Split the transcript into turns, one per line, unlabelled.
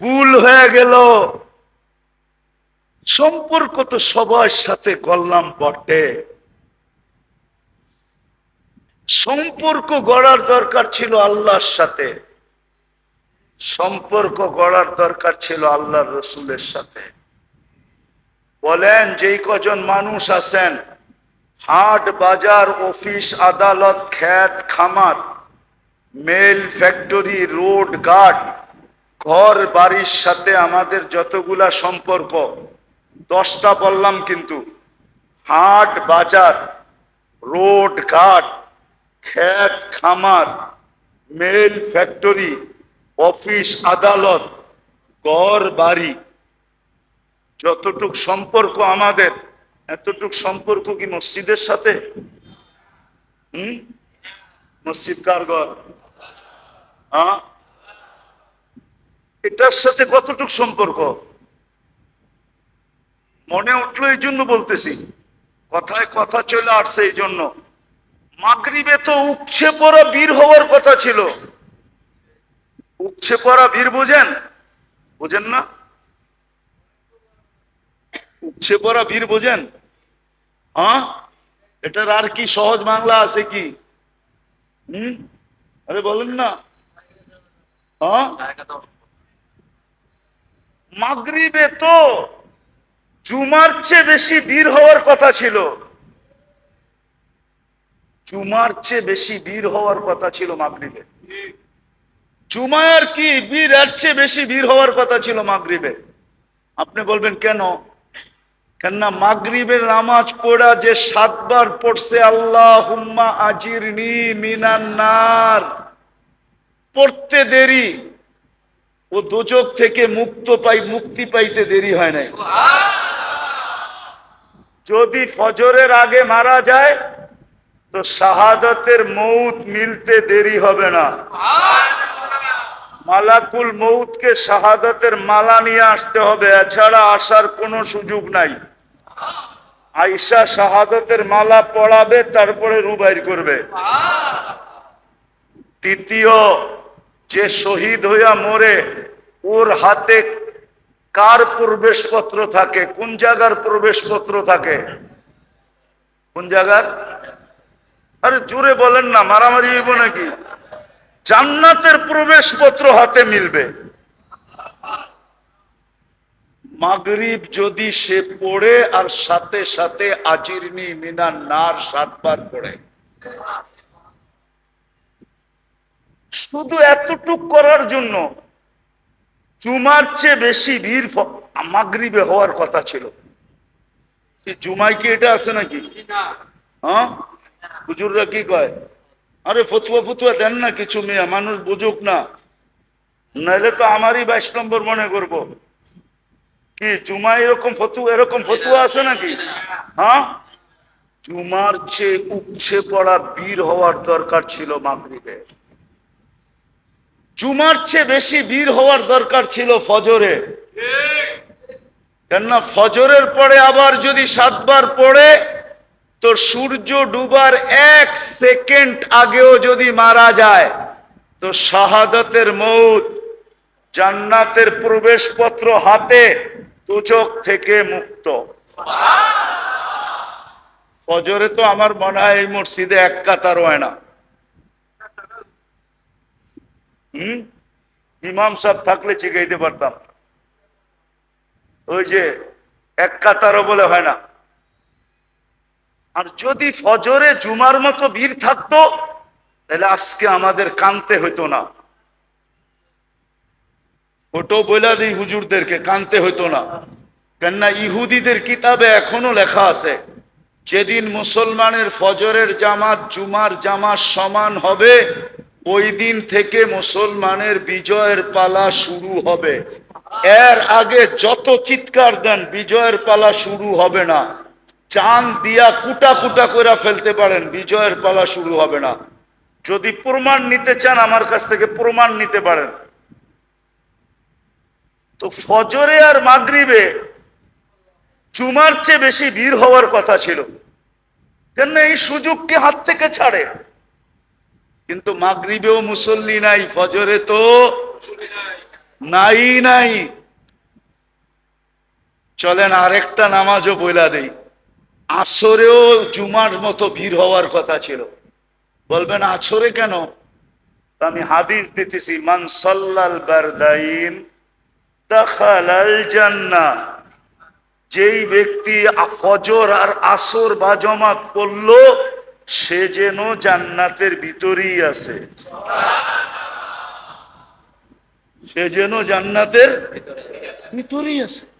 ভুল হয়ে গেল। সম্পর্ক তো সবার সাথে করলাম বটে। সম্পর্ক গড়ার দরকার ছিল আল্লাহর সাথে। সম্পর্ক গড়ার দরকার ছিল আল্লাহর রসুলের সাথে। বলেন, যেই কজন মানুষ আছেন, হাট, বাজার, অফিস, আদালত খ্যাত খামার, মেল, ফ্যাক্টরি, রোড গার্ড ঘর বাড়ির সাথে আমাদের যতগুলা সম্পর্ক, দশটা বললাম কিন্তু। হাট, বাজার, রোড, ঘাট খ্যাত খামার, মেল, ফ্যাক্টরি, অফিস, আদালত, ঘর, বাড়ি। যতটুক সম্পর্ক আমাদের, এতটুক সম্পর্ক কি মসজিদের সাথে? হুম? মসজিদ কার ঘর? হ্যাঁ এটার সাথে কতটুক সম্পর্ক? মনে উঠল এই জন্য বলতেছি। কথায় কথা চলে আসছে এই জন্য মাগরিবে তো উচ্ছে পড়া বীর হওয়ার কথা ছিল। উচ্ছে পড়া বীর বুঝেন? বুঝেন না? উচ্ছে পড়া বীর বোঝেন? হ্যাঁ? এটার আর কি সহজ বাংলা আছে কি? হুম? আরে বলেন না। হ্যাঁ? মাগরিবে তো জুমার চেয়ে বেশি বীর হওয়ার কথা ছিল। জুমার চেয়ে বেশি বীর হওয়ার কথা ছিল মাগরিবে। জুমার কি বীর এর চেয়ে বেশি বীর হওয়ার কথা ছিল মাগরিবে? আপনি বলবেন, কেন? কেননা মাগরিবের নামাজ পড়া যে সাতবার পড়ছে আল্লাহ হুম্মা আজির নি মিনান্নার পড়তে দেরি। ও দোজক থেকে মুক্ত পাই, মুক্তি পাইতে দেরি হয় নাই। যদি ফজরের আগে মারা যায়, তো শাহাদতের মৌত মিলতে দেরি হবে না। মালাকুল মৌতকে শাহাদতের মালা নিয়ে আসতে হবে, এছাড়া আসার কোনো সুযোগ নাই। আইসা শাহাদতের মালা পড়াবে, তারপরে রুবাইর করবে। তৃতীয়, যে শহীদ হইয়া মরে ওর হাতে কার প্রবেশপত্র থাকে? কোন জায়গার প্রবেশপত্র থাকে? কোন জায়গার? আরে জোরে বলেন না, মারামারি হইব নাকি? জান্নাতের প্রবেশপত্র হাতে মিলবে। মাগরিব যদি সে পড়ে আর সাথে সাথে আজিরনি মিনার নার সাতবার পড়ে। শুধু এতটুক করার জন্য জুমার চেয়ে বেশি ভিড় মাগরিবে হওয়ার কথা ছিল। কি জুমায় কি এটা আছে নাকি? হ্যাঁ? হুজুররা কি কয়? আরে ফতুয়া ফতুয়া দেন না কিছু মেয়ে, মানুষ বুঝুক না। নাহলে তো আমারই বাইশ নম্বর মনে করব। কি জুমা এরকম ফতুয়া এরকম ফতুয়া আছে নাকি? হ্যাঁ? জুমার চেয়ে উচ্ছে পড়া বীর হওয়ার দরকার ছিল মাগরিবে। জুমার চেয়ে বেশি বীর হওয়ার দরকার ছিল ফজরে। কেননা ফজরের পরে আবার যদি সাতবার পড়ে, তো সূর্য ডুবার এক সেকেন্ড আগেও যদি মারা যায়, তো শাহাদতের মৌত, জান্নাতের প্রবেশপত্র হাতে দুচক থেকে মুক্ত। ফজরে তো আমার মনে হয় এই মসজিদে এক কাতার হয় না। ইমাম সাহেব থাকলে শিখাইতে পারতাম। ওই যে এক কাতারও বলে হয় না। আর যদি ফজরে জুমার মতো ভিড় থাকতো, তাহলে আজকে আমাদের কানতে হইতো না। ওটাও বইলা দিই হুজুরদেরকে, কানতে হইতো না। কেননা ইহুদিদের কিতাবে এখনও লেখা আছে, যেদিন মুসলমানের ফজরের জামাত জুমার জামাত সমান হবে ওই দিন থেকে মুসলমানের বিজয়ের পালা শুরু হবে। এর আগে যত চিৎকার দেন, বিজয়ের পালা শুরু হবে না। চাঁদ দিয়া কুটা কুটা করে ফেলতে পারেন, বিজয়ের পালা শুরু হবে না। যদি প্রমাণ নিতে চান, আমার কাছ থেকে প্রমাণ নিতে পারেন। তো ফজরে আর মাগরিবে জুমার চেয়ে বেশি ভিড় হওয়ার কথা ছিল। কেন এই সুযোগকে হাত থেকে ছাড়ে? কিন্তু মাগরিবেও মুসল্লি নাই, ফজরে তো নাই নাই। চলেন, আরেকটা নামাজও বইলা দেই। আসরেও জুমার মতো ভিড় হওয়ার কথা ছিল। বলবেন, আসরে কেন? আমি হাদিস দিতেছি, মান সাল্লাল বারদাইন দাখালাল জান্নাহ। যেই ব্যক্তি ফজর আর আসর বা জমাত পড়ল সে যেন জান্নাতের ভিতরেই আছে। সে যেন জান্নাতের ভিতরেই আছে।